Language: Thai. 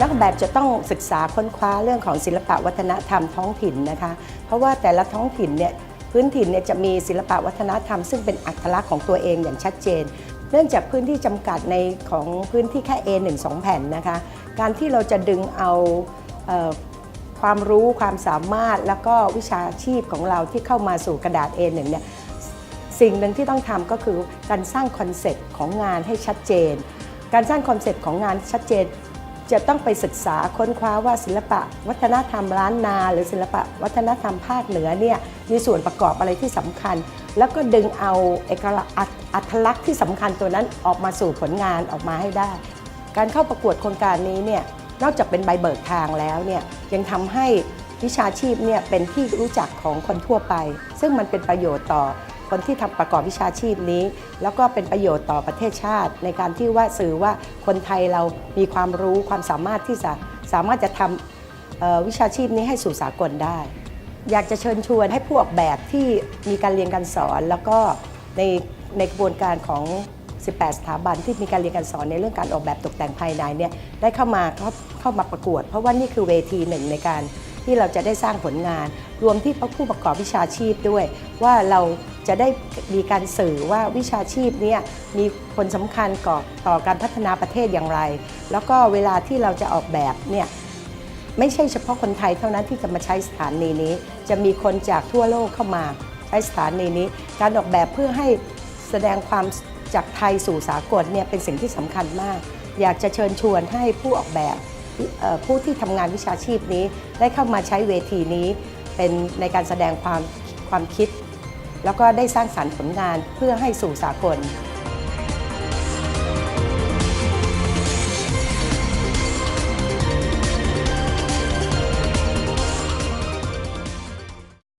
นักแบบจะต้องศึกษาค้นคว้าเรื่องของศิลปะวัฒนธรรมท้องถิ่นนะคะ เพราะว่าแต่ละท้องถิ่นเนี่ยพื้นถิ่นเนี่ยจะมีศิลปะวัฒนธรรม ซึ่งเป็นอัตลักษณ์ของตัวเองอย่างชัดเจน เนื่องจากพื้นที่จำกัดในของพื้นที่แค่ A1 2 แผ่นนะคะ การที่เราจะดึงเอาเออความรู้ความสามารถแล้วก็วิชาชีพของเราที่เข้ามาสู่กระดาษ A1 เนี่ยสิ่งหนึ่งที่ต้องทำก็คือการสร้างคอนเซ็ปต์ของงานให้ชัดเจน การสร้างคอนเซ็ปต์ของงานชัดเจน จะต้องไปศึกษาค้นคว้าว่าศิลปะ วัฒนธรรมล้านนา หรือศิลปะวัฒนธรรมภาคเหนือเนี่ยมีส่วนประกอบอะไรที่สำคัญ แล้วก็ดึงเอาเอกลักษณ์อัตลักษณ์ที่สำคัญตัวนั้นออกมาสู่ผลงานออกมาให้ได้ การเข้าประกวดโครงการนี้เนี่ยนอกจากเป็นใบเบิกทางแล้วเนี่ยยังทำให้วิชาชีพเนี่ยเป็นที่รู้จักของคนทั่วไป ซึ่งมันเป็นประโยชน์ต่อ คนที่ทำประกอบวิชาชีพนี้ แล้วก็เป็นประโยชน์ต่อประเทศชาติ ในการที่ว่าสื่อว่าคนไทยเรามีความรู้ความสามารถที่จะสามารถจะทำเอ่อวิชาชีพนี้ให้สู่สากลได้ อยากจะเชิญชวนให้ผู้ออกแบบที่มีการเรียนการสอน แล้วก็ในในกระบวนการของ 18 สถาบันที่มีการเรียนการสอนในเรื่องการออกแบบตกแต่งภายในเนี่ยได้เข้ามาเข้าเข้ามาประกวด เพราะว่านี่คือเวทีหนึ่งในการที่เราจะได้สร้างผลงาน รวมที่ผู้ประกอบวิชาชีพด้วย ว่าเรา จะได้มีการสื่อว่าวิชาชีพเนี้มีผลสำคัญก่อต่อการพัฒนาประเทศอย่างไร แล้วก็เวลาที่เราจะออกแบบเนี่ยไม่ใช่เฉพาะคนไทยเท่านั้นที่จะมาใช้สถานีนี้ จะมีคนจากทั่วโลกเข้ามาใช้สถานีนี้ การออกแบบเพื่อให้แสดงความจากไทยสู่สากลเนี่ยเป็นสิ่งที่สำคัญมาก อยากจะเชิญชวนให้ผู้ออกแบบผู้ที่ทำงานวิชาชีพนี้ได้เข้ามาใช้เวทีนี้ เป็นในการแสดงความความคิด แล้วก็ได้สร้างสรรค์ผลงานเพื่อให้สู่สากล